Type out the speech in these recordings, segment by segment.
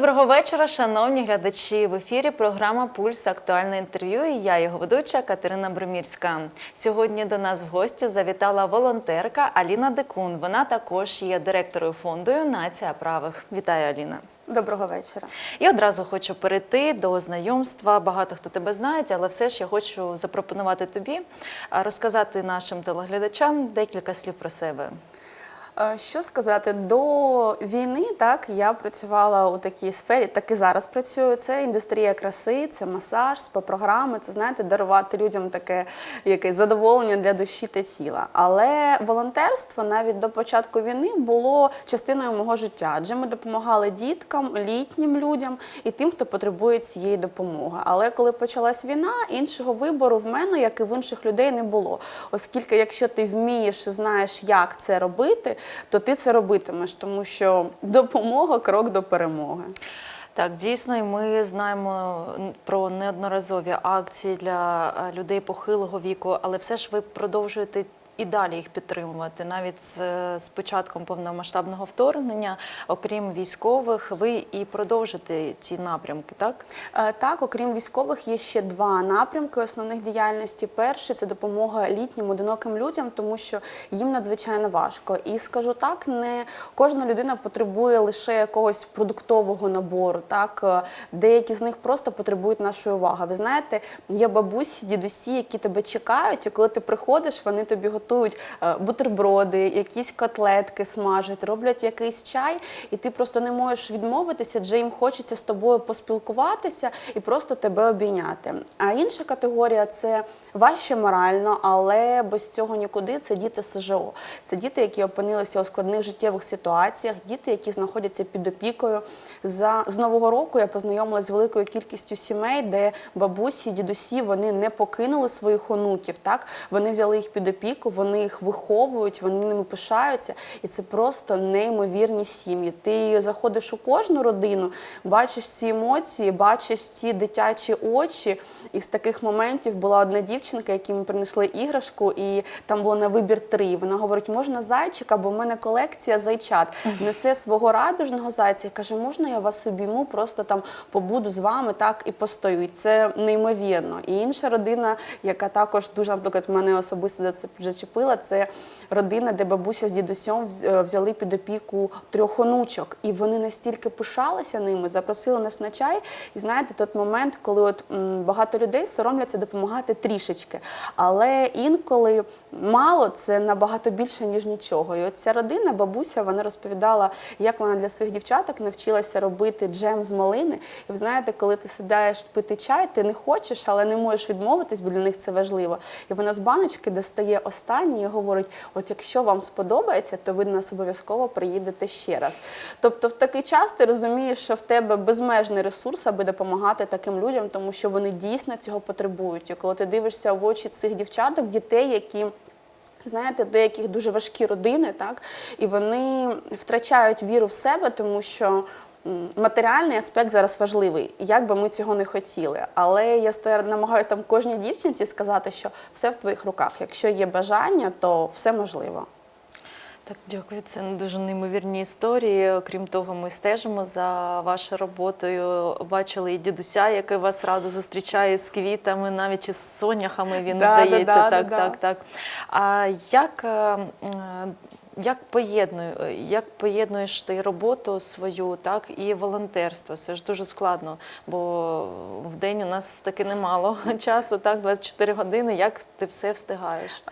Доброго вечора, шановні глядачі. В ефірі програма Пульс актуальне інтерв'ю. І я його ведуча Катерина Бромірська. Сьогодні до нас в гості завітала волонтерка Аліна Декун. Вона також є директорою фонду Нація правих. Вітаю, Аліна. Доброго вечора. І одразу хочу перейти до знайомства. Багато хто тебе знає, але все ж я хочу запропонувати тобі розказати нашим телеглядачам декілька слів про себе. Е, Що сказати, до війни так я працювала у такій сфері, так і зараз працюю. Це індустрія краси, це масаж, спа-програми, це знаєте, дарувати людям таке якесь задоволення для душі та тіла. Але волонтерство навіть до початку війни було частиною мого життя, адже ми допомагали діткам, літнім людям і тим, хто потребує цієї допомоги. Але коли почалась війна, іншого вибору в мене, як і в інших людей, не було. Оскільки, якщо ти вмієш, знаєш, як це робити, то ти це робитимеш, тому що допомога крок до перемоги. Так, дійсно, і ми знаємо про неодноразові акції для е, людей похилого віку, але все ж ви продовжуєте і далі їх підтримувати. Навіть з, з початком повномасштабного вторгнення, окрім військових, ви і продовжите ці напрямки, так? Е, Так, окрім військових, є ще два напрямки основних діяльності. Перший це допомога літнім одиноким людям, тому що їм надзвичайно важко. І скажу так, не кожна людина потребує лише якогось продуктового набору. Так, Е, деякі з них просто потребують нашої уваги. Ви знаєте, є бабусі, дідусі, які тебе чекають, і коли ти приходиш, вони тобі готують е, бутерброди, якісь котлетки смажать, роблять якийсь чай, і ти просто не можеш відмовитися, адже їм хочеться з тобою поспілкуватися і просто тебе обійняти. А інша категорія це важче морально, але без цього нікуди. Це діти СЖО. Це діти, які опинилися у складних життєвих ситуаціях, діти, які знаходяться під опікою. За з нового року я познайомилася з великою кількістю сімей, де бабусі, дідусі вони не покинули своїх онуків. Так вони взяли їх під опіку, вони їх виховують, вони ними пишаються, і це просто неймовірні сім'ї. Ти заходиш у кожну родину, бачиш ці емоції, бачиш ці дитячі очі. І з таких моментів була одна дівчинка, якій ми принесли іграшку, і там було на вибір три. Вона говорить: можна зайчика, бо в мене колекція зайчат. Несе свого радужного зайця і каже, можна я вас обійму, просто там побуду з вами так і постою. І це неймовірно. І інша родина, яка також дуже, наприклад, мене особисто за це зачепила, це родина, де бабуся з дідусем е, взяли під опіку трьох онучок. І вони настільки пишалися ними, запросили нас на чай. І знаєте, той момент, коли от багато людей соромляться допомагати трішечки. Але інколи мало це набагато більше, ніж нічого. І от ця родина, бабуся, вона розповідала, як вона для своїх дівчаток навчилася робити джем з малини. І ви знаєте, коли ти сідаєш пити чай, ти не хочеш, але не можеш відмовитись, бо для них це важливо. І вона з баночки достає останнє і говорить: от якщо вам сподобається, то ви нас обов'язково приїдете ще раз. Тобто, в такий час ти розумієш, що в тебе безмежний ресурс, аби допомагати таким людям, тому що вони дійсно цього потребують. І коли ти дивишся в очі цих дівчаток, дітей, які Знаєте, до яких дуже важкі родини, так і вони втрачають віру в себе, тому що матеріальний аспект зараз важливий, як би ми цього не хотіли. Але я намагаюся там кожній дівчинці сказати, що все в твоїх руках. Якщо є бажання, то все можливо. Так, дякую. Це дуже неймовірні історії. Окрім того, ми стежимо за вашою роботою. Бачили і дідуся, який вас радо зустрічає з квітами, навіть із соняхами він Да, да, здається. да, так, да, так, так. А як, е, м, як, поєднує, як поєднуєш ти роботу свою, так і волонтерство? Це ж дуже складно, бо в день у нас таки немало часу, так, 24 години. Як ти все встигаєш?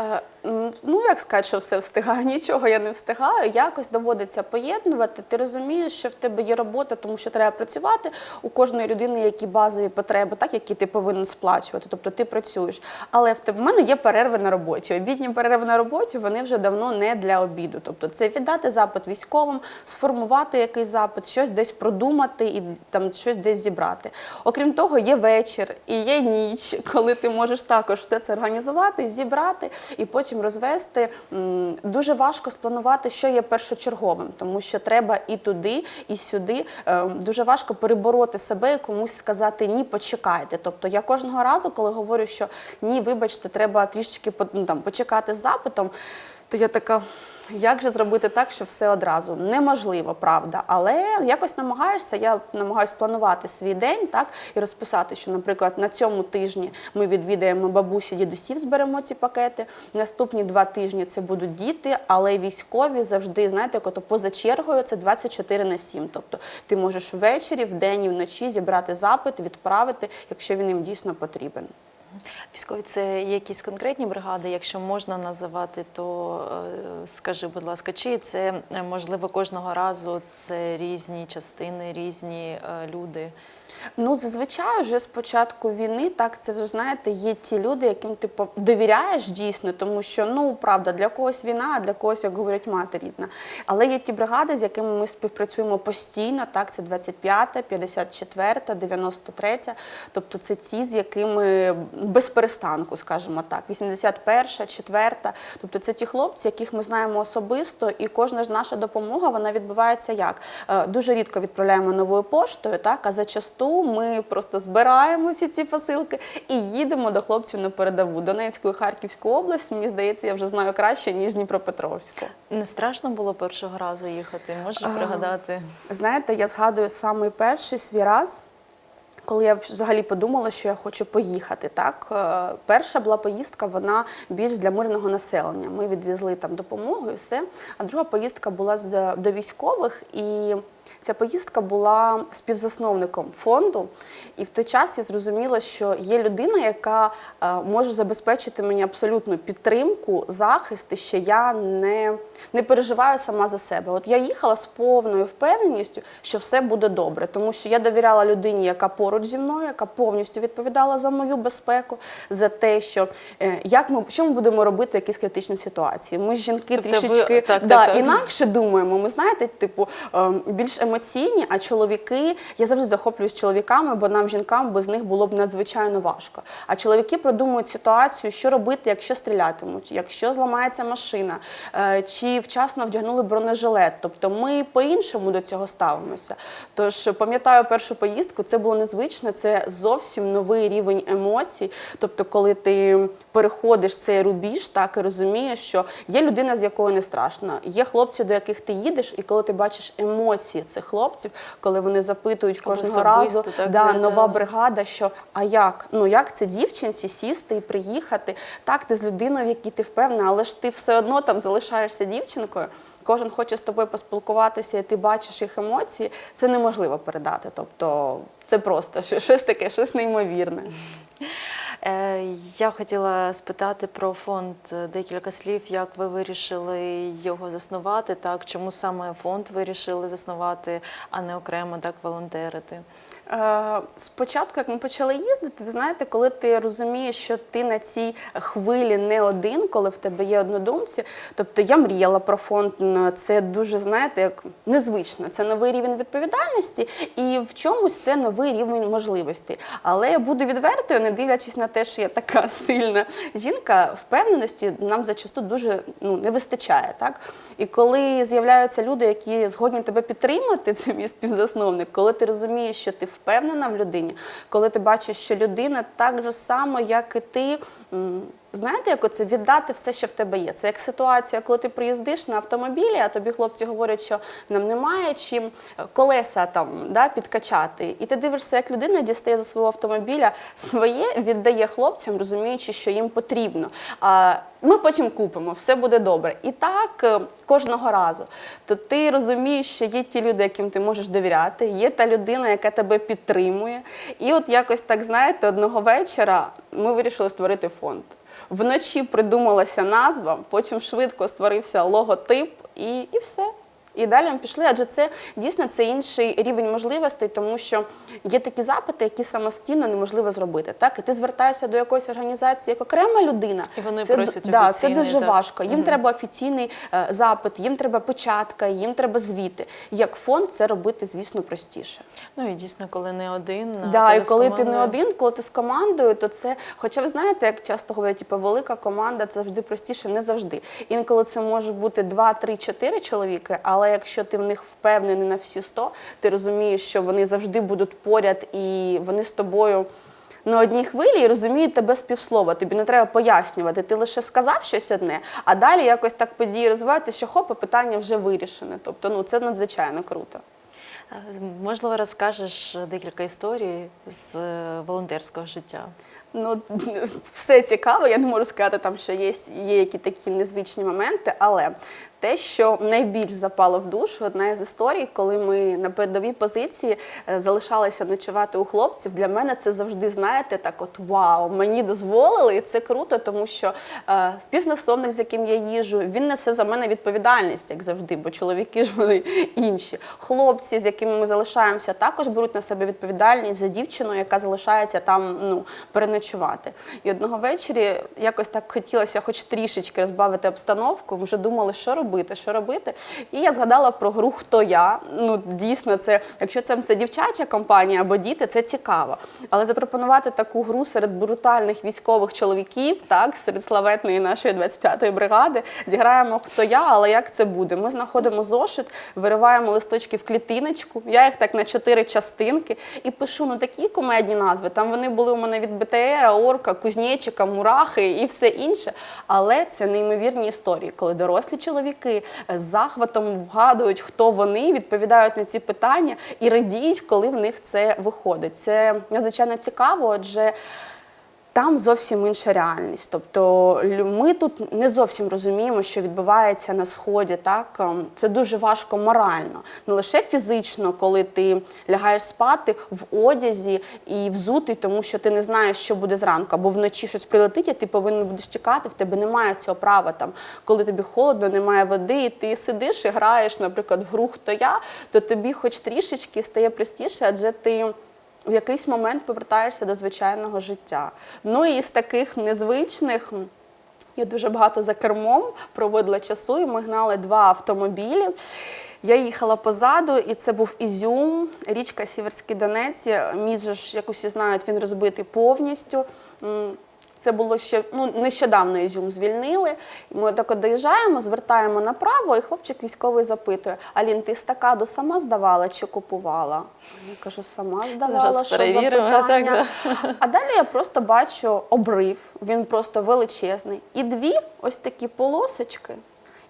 Ну, як сказати, що все встигаю, нічого я не встигаю. Якось доводиться поєднувати. Ти розумієш, що в тебе є робота, тому що треба працювати. У кожної людини які базові потреби, так які ти повинен сплачувати. Тобто ти працюєш. Але в тебе в мене є перерви на роботі. Обідні перерви на роботі вони вже давно не для обіду. Тобто, це віддати запит військовим, сформувати якийсь запит, щось десь продумати і там щось десь зібрати. Окрім того, є вечір і є ніч, коли ти можеш також все це організувати, зібрати і потім розвести. Дуже важко спланувати, що є першочерговим, тому що треба і туди, і сюди. Е, Дуже важко перебороти себе і комусь сказати ні, почекайте. Тобто я кожного разу, коли говорю, що ні, вибачте, треба трішечки ну, там, почекати з запитом, то я така. Як же зробити так, щоб все одразу? Неможливо, правда. Але якось намагаєшся. Я намагаюся планувати свій день так і розписати, що, наприклад, на цьому тижні ми відвідаємо бабусі, дідусів, зберемо ці пакети. Наступні два тижні це будуть діти, але військові завжди, знаєте, як ото поза чергою це 24 на 7. Тобто ти можеш ввечері, вдень і вночі зібрати запит, відправити, якщо він їм дійсно потрібен. Військові це якісь конкретні бригади, якщо можна називати, то е, скажи, будь ласка, чи це е, можливо кожного разу це різні частини, різні е, люди? Ну, зазвичай вже з початку війни, так це вже знаєте, є ті люди, яким ти по- довіряєш дійсно, тому що ну правда для когось війна, а для когось, як говорять, мати рідна. Але є ті бригади, з якими ми співпрацюємо постійно. Так, це 25-та, 54-та, 93-та. Тобто це ті, з якими без перестанку, скажімо так, 81-та, 4-та. Тобто це ті хлопці, яких ми знаємо особисто, і кожна ж наша допомога вона відбувається як Е, дуже рідко відправляємо новою поштою, так а зачасту ми просто збираємо всі ці посилки і їдемо до хлопців на передову Донецьку і Харківську область. Мені здається, я вже знаю краще ніж Дніпропетровську. Не страшно було першого разу їхати? Можеш пригадати? Знаєте, я згадую самий перший свій раз. Коли я взагалі подумала, що я хочу поїхати, так Е, перша була поїздка, вона більш для мирного населення. Ми відвезли там допомогу і все. А друга поїздка була до військових, і ця поїздка була співзасновником фонду. І в той час я зрозуміла, що є людина, яка е, може забезпечити мені абсолютну підтримку, захист, і що я не, не переживаю сама за себе. От я їхала з повною впевненістю, що все буде добре, тому що я довіряла людині, яка поруч зі мною, яка повністю відповідала за мою безпеку, за те, що е, як ми що ми будемо робити в якійсь критичній ситуації. Ми жінки Тобто ви- трішечки так, да, так, так. інакше думаємо. Ми знаєте, типу е, більш емоційні, а чоловіки я завжди захоплююсь чоловіками, бо нам жінкам без них було б надзвичайно важко. А чоловіки продумують ситуацію, що робити, якщо стрілятимуть, якщо зламається машина, е, чи вчасно вдягнули бронежилет. Тобто ми по-іншому до цього ставимося. Тож пам'ятаю першу поїздку, це було незвично, це зовсім новий рівень емоцій. Тобто, коли ти переходиш цей рубіж, так і розумієш, що є людина, з якою не страшно, є хлопці, до яких ти їдеш, і коли ти бачиш емоції цих хлопців, коли вони запитують кожного разу, так, да, звертали. нова бригада, що а як? Ну як це дівчинці сісти і приїхати? Так, ти з людиною, в якій ти впевнена, але ж ти все одно там залишаєшся дівчинкою. Кожен хоче з тобою поспілкуватися, і ти бачиш їх емоції. Це неможливо передати. Тобто це просто щось таке, щось неймовірне. Е, Я хотіла спитати про фонд е, декілька слів, як ви вирішили його заснувати, так чому саме фонд вирішили заснувати, а не окремо так волонтерити? Е, Спочатку, як ми почали їздити, ви знаєте, коли ти розумієш, що ти на цій хвилі не один, коли в тебе є однодумці. Тобто я мріяла про фонд. Це дуже, знаєте, як незвично. Це новий рівень відповідальності, і в чомусь це новий рівень можливостей. Але я буду відвертою, не дивлячись на те, що я така сильна жінка, впевненості нам зачасту дуже ну, не вистачає. Так? І коли з'являються люди, які згодні тебе підтримати, це мій співзасновник, коли ти розумієш, що ти впевнена в людині, коли ти бачиш, що людина так же само, як і ти. Знаєте, як оце віддати все, що в тебе є. Це як ситуація, коли ти приїздиш на автомобілі, а тобі хлопці говорять, що нам немає чим е, колеса там да, підкачати. І ти дивишся, як людина дістає за свого автомобіля своє, віддає хлопцям, розуміючи, що їм потрібно. А ми потім купимо, все буде добре. І так е, кожного разу. То ти розумієш, що є ті люди, яким ти можеш довіряти, є та людина, яка тебе підтримує. І от якось так, знаєте, одного вечора ми вирішили створити фонд. Вночі придумалася назва, потім швидко створився логотип і, і все. І далі ми пішли, адже це дійсно це інший рівень можливостей, тому що є такі запити, які самостійно неможливо зробити. Так, і ти звертаєшся до якоїсь організації як окрема людина. І вони це, просять да, це дуже так. важко. Їм Мгм. треба офіційний е, запит, їм треба початка, їм треба звіти. Як фонд це робити, звісно, простіше. Ну і дійсно, коли не один, Да, і з коли ти не один, коли ти з командою, то це, хоча ви знаєте, як часто говорять, типу, велика команда це завжди простіше, не завжди. Інколи це може бути 2, 3, 4 чоловіки, але якщо ти в них впевнений на всі 100, ти розумієш, що вони завжди будуть поряд і вони з тобою. на одній хвилі і розуміють тебе з півслова. Тобі не треба пояснювати. Ти лише сказав щось одне, а далі якось так події розвиваються, що хоп, і питання вже вирішене. Тобто, ну це надзвичайно круто. Е, Можливо, розкажеш декілька історій з е, волонтерського життя. Ну, все цікаво, я не можу сказати, там, що є, є які такі незвичні моменти, але те, що найбільш запало в душу, одна із історій, коли ми на передовій позиції е, залишалися ночувати у хлопців, для мене це завжди, знаєте, так от вау, мені дозволили, і це круто, тому що е, співзнасовник, з яким я їжу, він несе за мене відповідальність, як завжди, бо чоловіки ж вони інші. Хлопці, з якими ми залишаємося, також беруть на себе відповідальність за дівчину, яка залишається там ну, переночувати. І одного вечері якось так хотілося хоч трішечки розбавити обстановку. Вже думали, що робити, що робити. І я згадала про гру Хто я. Ну, дійсно, це, якщо це, це дівчача компанія або діти, це цікаво. Але запропонувати таку гру серед брутальних військових чоловіків, так, серед славетної нашої 25-ї бригади, зіграємо хто я, але як це буде? Ми знаходимо зошит, вириваємо листочки в клітиночку, я їх так на чотири частинки і пишу ну такі кумедні назви. Там вони були у мене від БТРа, Орка, Кузнєчика, Мурахи і все інше. Але це неймовірні історії, коли дорослі чоловіки з захватом вгадують, хто вони, відповідають на ці питання і радіють, коли в них це виходить. Це надзвичайно цікаво, адже. Там зовсім інша реальність. Тобто ми тут не зовсім розуміємо, що відбувається на сході. Так Ем, це дуже важко морально, не лише фізично, коли ти лягаєш спати в одязі і взутий, тому що ти не знаєш, що буде зранку, або вночі щось прилетить, і ти повинен будеш чекати. В тебе немає цього права. Там, коли тобі холодно, немає води, і ти сидиш і граєш, наприклад, в гру хто я, то тобі, хоч трішечки, стає простіше, адже ти в якийсь момент повертаєшся до звичайного життя. Ну і з таких незвичних. Я дуже багато за кермом проводила часу, і ми гнали два автомобілі. Я їхала позаду, і це був Ізюм, річка Сіверський Донець. Міст же як усі знають, він розбитий повністю. Це було ще ну, нещодавно Ізюм звільнили. Ми так от доїжджаємо, звертаємо направо, і хлопчик військовий запитує: Алін, ти стакаду сама здавала чи купувала? Я кажу, сама здавала, Зараз що перевіримо, за так, да. А далі я просто бачу обрив, він просто величезний. І дві ось такі полосочки,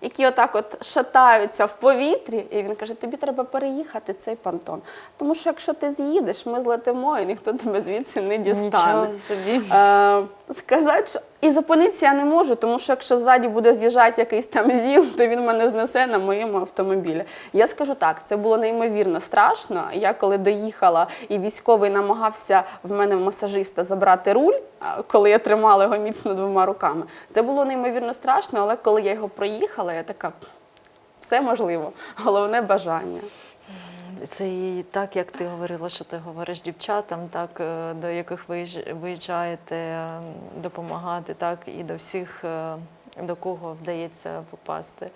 які отак от шатаються в повітрі. І він каже: тобі треба переїхати цей понтон. Тому що якщо ти з'їдеш, ми злетимо, і ніхто тебе звідси не дістане. Нічого собі. Е, сказати, що і зупинитися я не можу, тому що якщо ззаді буде з'їжджати якийсь там зіл, то він мене знесе на моєму автомобілі. Я скажу так, це було неймовірно страшно. Я коли доїхала, і військовий намагався в мене масажиста забрати руль, коли я тримала його міцно двома руками. Це було неймовірно страшно, але коли я його проїхала, я така. Все можливо, головне бажання. Це і так, як ти говорила, що ти говориш дівчатам, так е, до яких ви їж- виїжджаєте е, допомагати, так і до всіх, е, до кого вдається попасти.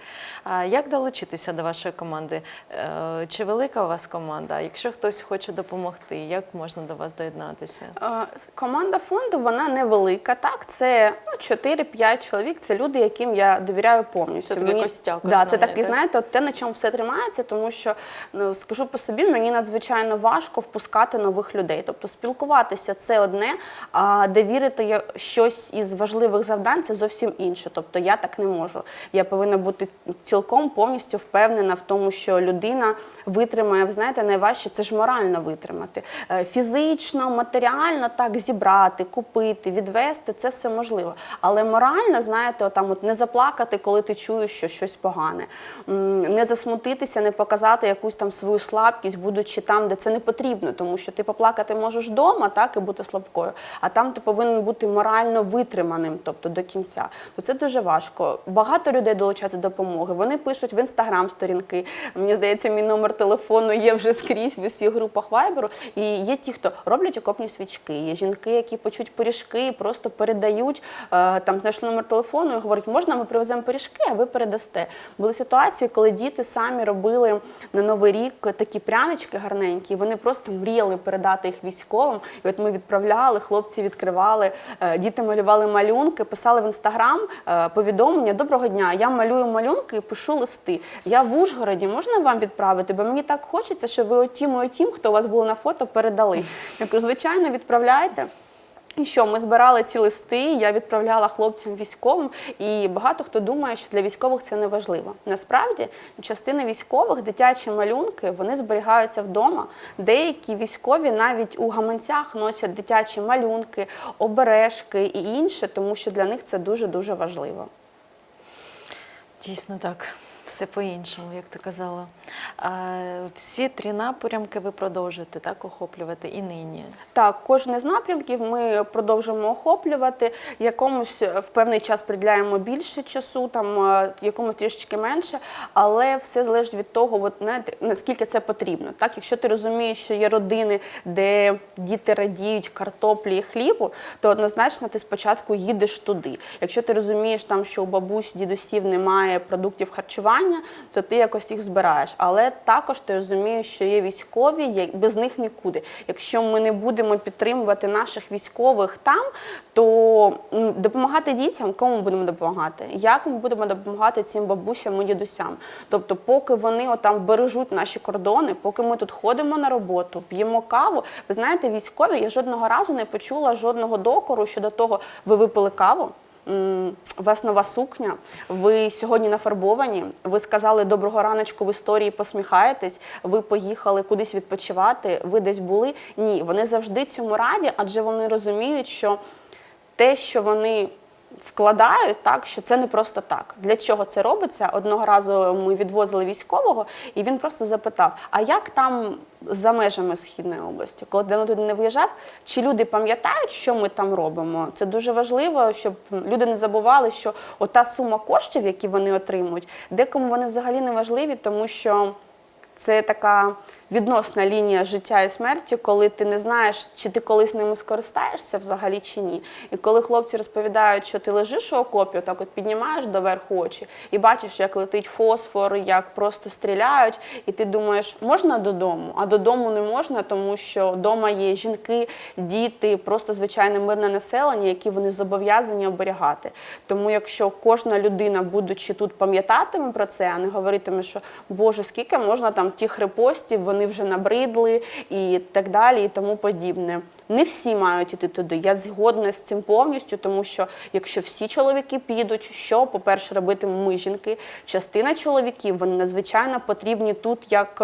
А як долучитися до вашої команди? Е, Чи велика у вас команда? Якщо хтось хоче допомогти, як можна до вас доєднатися? Е, Команда фонду вона невелика. Так, це ну, 4-5 чоловік. Це люди, яким я довіряю повністю. Це такий костяк да, це так? знаєте, от те, на чому все тримається, тому що ну скажу по собі, мені надзвичайно важко впускати нових людей. Тобто спілкуватися це одне, а де вірити я- щось із важливих завдань це зовсім інше. Тобто я так не можу. Я повинна бути цілком повністю впевнена в тому, що людина витримає. Ви знаєте, найважче це ж морально витримати. Е, Фізично, матеріально так зібрати, купити, відвести це все можливо. Але морально, знаєте, отам от не заплакати, коли ти чуєш, що щось погане, не засмутитися, не показати якусь там свою слабкість, будучи там, де це не потрібно, тому що ти поплакати можеш вдома, так і бути слабкою. А там ти повинен бути морально витриманим, тобто до кінця. То це дуже важко. Багато людей долучаються до допомоги. Вони пишуть в інстаграм сторінки. Мені здається, мій номер телефону є вже скрізь в усіх групах вайберу. І є ті, хто роблять окопні свічки. Є жінки, які печуть пиріжки і просто передають е, там знайшли номер телефону і говорять, можна ми привеземо пиріжки, а ви передасте. Були ситуації, коли діти самі робили на новий рік такі прянички гарненькі. Вони просто мріяли передати їх військовим. І от ми відправляли, хлопці відкривали, е, діти малювали малюнки, писали в інстаграм повідомлення. Доброго дня, я малюю малюнки і пишу листи. Я в Ужгороді, можна вам відправити? Бо мені так хочеться, щоб ви отім і отім, хто у вас було на фото, передали. Я кажу, звичайно, відправляйте. І що ми збирали ці листи, я відправляла хлопцям військовим, і багато хто думає, що для військових це не важливо. Насправді, частина військових дитячі малюнки вони зберігаються вдома. Деякі військові навіть у гаманцях носять дитячі малюнки, обережки і інше, тому що для них це дуже дуже важливо. Дійсно так. Все по-іншому, як ти казала. А, всі три напрямки ви продовжуєте так охоплювати і нині. Так, кожен з напрямків ми продовжуємо охоплювати. Якомусь в певний час приділяємо більше часу, там е, якомусь трішечки менше, але все залежить від того, от, знаєте, наскільки це потрібно. Так, якщо ти розумієш, що є родини, де діти радіють картоплі і хлібу, то однозначно ти спочатку їдеш туди. Якщо ти розумієш, там, що у бабусь, дідусів немає продуктів харчування, то ти якось їх збираєш. Але також ти розумієш, що є військові, без них нікуди. Якщо ми не будемо підтримувати наших військових там, то допомагати дітям, кому будемо допомагати? Як ми будемо допомагати цим бабусям і дідусям? Тобто, поки вони отам бережуть наші кордони, поки ми тут ходимо на роботу, п'ємо каву. Ви знаєте, військові, я жодного разу не почула жодного докору щодо того, ви випили каву. У вас нова сукня, ви сьогодні нафарбовані, ви сказали доброго раночку в історії, посміхаєтесь, ви поїхали кудись відпочивати, ви десь були. Ні, вони завжди цьому раді, адже вони розуміють, що те, що вони вкладають, так що це не просто так. Для чого це робиться? Одного разу ми відвозили військового, і він просто запитав: а як там за межами східної області, коли де туди не виїжджав, чи люди пам'ятають, що ми там робимо? Це дуже важливо, щоб люди не забували, що ота сума коштів, які вони отримують, декому вони взагалі не важливі, тому що. Це така відносна лінія життя і смерті, коли ти не знаєш, чи ти колись ними скористаєшся взагалі чи ні. І коли хлопці розповідають, що ти лежиш у окопі, отак от піднімаєш доверху очі і бачиш, як летить фосфор, як просто стріляють, і ти думаєш, можна додому? А додому не можна, тому що вдома є жінки, діти, просто звичайне мирне населення, які вони зобов'язані оберігати. Тому якщо кожна людина, будучи тут, пам'ятатиме про це, а не говоритиме, що Боже, скільки можна там тих репостів, вони вже набридли і так далі, і тому подібне. Не всі мають іти туди. Я згодна з цим повністю, тому що якщо всі чоловіки підуть, що, по-перше, робитимемо ми жінки, частина чоловіків вони надзвичайно потрібні тут як.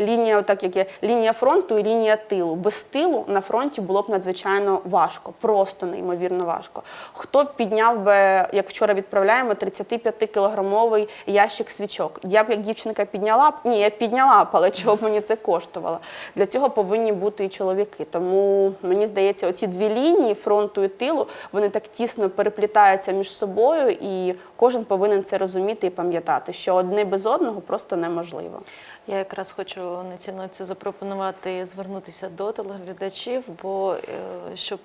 Лінія, так як є лінія фронту і лінія тилу. Без тилу на фронті було б надзвичайно важко, просто неймовірно важко. Хто б підняв би, як вчора відправляємо, 35-кілограмовий ящик свічок? Я б як дівчинка підняла б? Ні, я підняла б, але чого б мені це коштувало? Для цього повинні бути і чоловіки. Тому мені здається, оці дві лінії фронту і тилу вони так тісно переплітаються між собою, і кожен повинен це розуміти і пам'ятати, що одне без одного просто неможливо. Я якраз хочу на цій ноці запропонувати звернутися до телеглядачів, бо е, щоб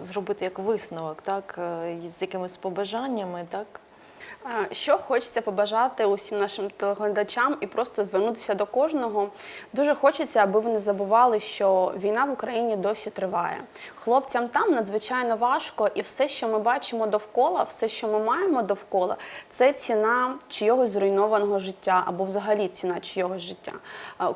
зробити як висновок, так е, з якимись побажаннями, так Що хочеться побажати усім нашим телеглядачам і просто звернутися до кожного. Дуже хочеться, аби ви не забували, що війна в Україні досі триває. Хлопцям там надзвичайно важко, і все, що ми бачимо довкола, все, що ми маємо довкола, це ціна чийогось зруйнованого життя або взагалі ціна чийогось життя.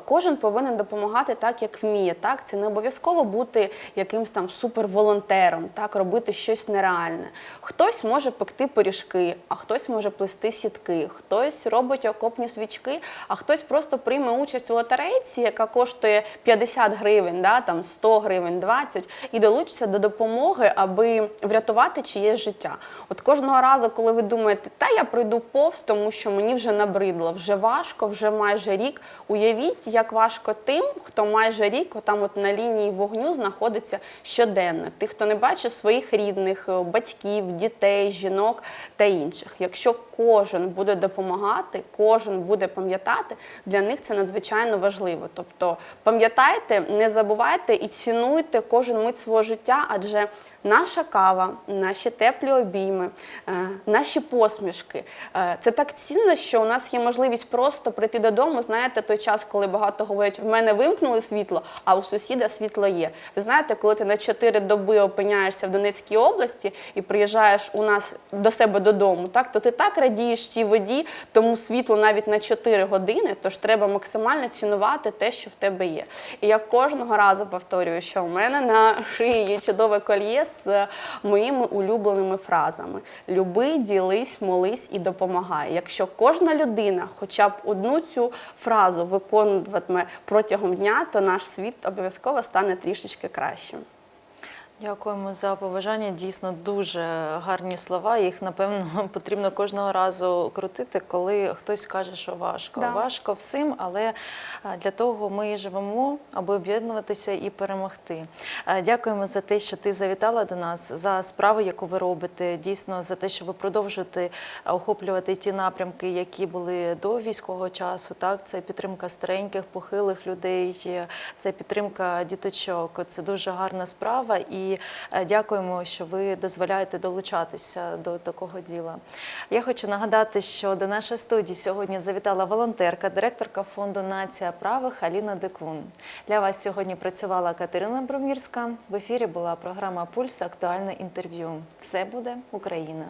Кожен повинен допомагати так, як вміє. Так, це не обов'язково бути якимсь там суперволонтером, так робити щось нереальне. Хтось може пекти пиріжки, а хтось може плести сітки, хтось робить окопні свічки, а хтось просто прийме участь у лотерейці, яка коштує 50 гривень, да, там 100 гривень, 20, і долучиться до допомоги, аби врятувати чиєсь життя. От кожного разу, коли ви думаєте, та я пройду повз, тому що мені вже набридло, вже важко, вже майже рік. Уявіть, як важко тим, хто майже рік отам от на лінії вогню знаходиться щоденно. Тих, хто не бачить своїх рідних, е, батьків, дітей, жінок та інших. Якщо кожен буде допомагати, кожен буде пам'ятати, для них це надзвичайно важливо. Тобто пам'ятайте, не забувайте і цінуйте кожен мить свого життя, адже наша кава, наші теплі обійми, е, наші посмішки. е, Це так цінно, що у нас є можливість просто прийти додому. Знаєте, той час, коли багато говорять, в мене вимкнули світло, а у сусіда світло є. Ви знаєте, коли ти на 4 доби опиняєшся в Донецькій області і приїжджаєш у нас до себе додому, так то ти так радієш тій воді, тому світло навіть на 4 години, тож треба максимально цінувати те, що в тебе є. І я кожного разу повторюю, що у мене на шиї є чудове кольє з моїми улюбленими фразами: люби, ділись, молись і допомагай. Якщо кожна людина хоча б одну цю фразу виконуватиме протягом дня, то наш світ обов'язково стане трішечки кращим. Дякуємо за побажання. Дійсно дуже гарні слова. Їх напевно потрібно кожного разу крутити, коли хтось каже, що важко. Да. Важко всім, але для того ми живемо, аби об'єднуватися і перемогти. Дякуємо за те, що ти завітала до нас, за справу, яку ви робите. Дійсно, за те, що ви продовжуєте охоплювати ті напрямки, які були до військового часу. Так, це підтримка стареньких, похилих людей, це підтримка діточок. Це дуже гарна справа. І е, дякуємо, що ви дозволяєте долучатися до такого діла. Я хочу нагадати, що до нашої студії сьогодні завітала волонтерка, директорка фонду Нація правих Аліна Декун. Для вас сьогодні працювала Катерина Бромірська. В ефірі була програма Пульс Актуальне інтерв'ю. Все буде Україна.